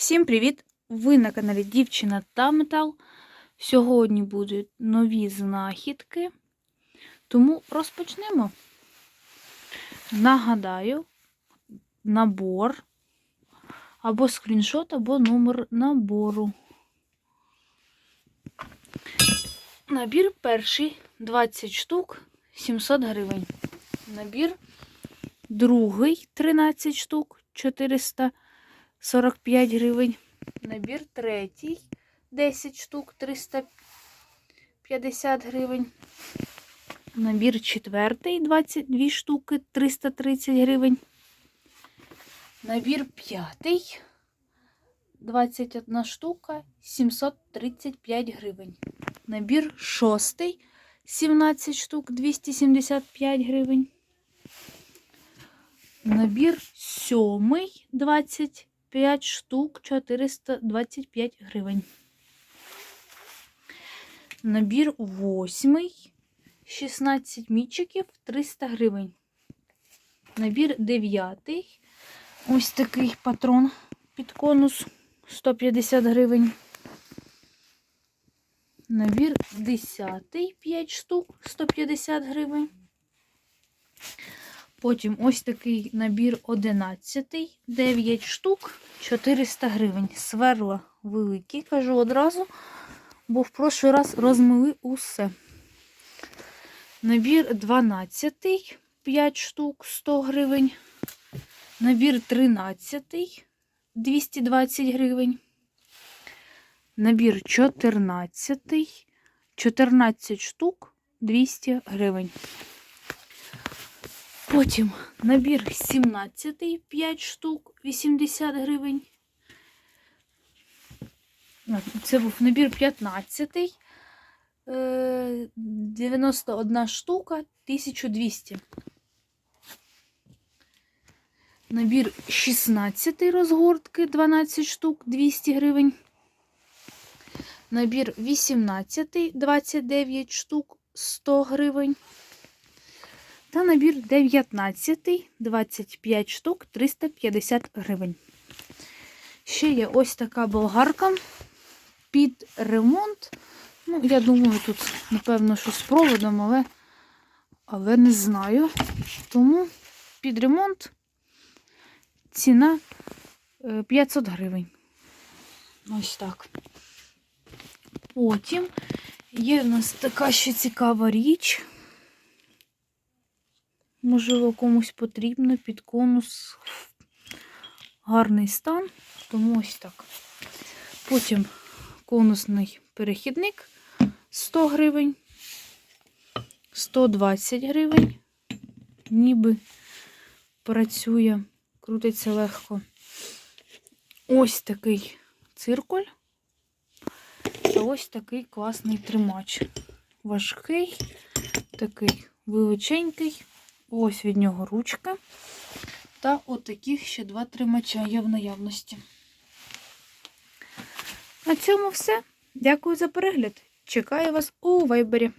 Всім привіт! Ви на каналі Дівчина та Метал. Сьогодні будуть нові знахідки, тому розпочнемо. Нагадаю, набор або скріншот, або номер набору. Набір перший 20 штук 700 гривень. Набір другий 13 штук 445 гривень. Набір третій 10 штук 350 гривень. Набір четвертий 22 штуки 330 гривень. Набір п'ятий 21 штука 735 гривень. Набір шостий 17 штук 275 гривень. Набір сьомий 25 штук 425 гривень. Набір восьмий 16 мічиків 300 гривень. Набір дев'ятий. Ось такий патрон під конус 150 гривень. Набір 10 5 штук 150 гривень. Потім ось такий набір 11 9 штук 400 гривень. Сверла великі, кажу одразу, бо в прошлий раз розмили усе. Набір 12 5 штук 100 гривень. Набір 13 220 гривень. Набір 14 14 штук 200 гривень. Потім набір 17 5 штук 80 гривень. Це був набір 15 е, 91 штука 1200. Набір 16 розгортки 12 штук 200 гривень. Набір 18 29 штук 100 гривень. Та набір 19 25 штук 350 гривень. Ще є ось така болгарка під ремонт. Ну, я думаю, тут, напевно, що з проводом, але, але не знаю. Тому під ремонт ціна е, 500 гривень. Ось так. Потім є в нас така ще цікава річ. Можливо, комусь потрібно під конус гарний стан, тому ось так. Потім конусний перехідник 100 гривень, 120 гривень, ніби працює, крутиться легко. Ось такий циркуль. Та ось такий класний тримач. Важкий, такий величенький. Ось від нього ручка. Та отаких ще два тримача є в наявності. На цьому все. Дякую за перегляд. Чекаю вас у вайбері.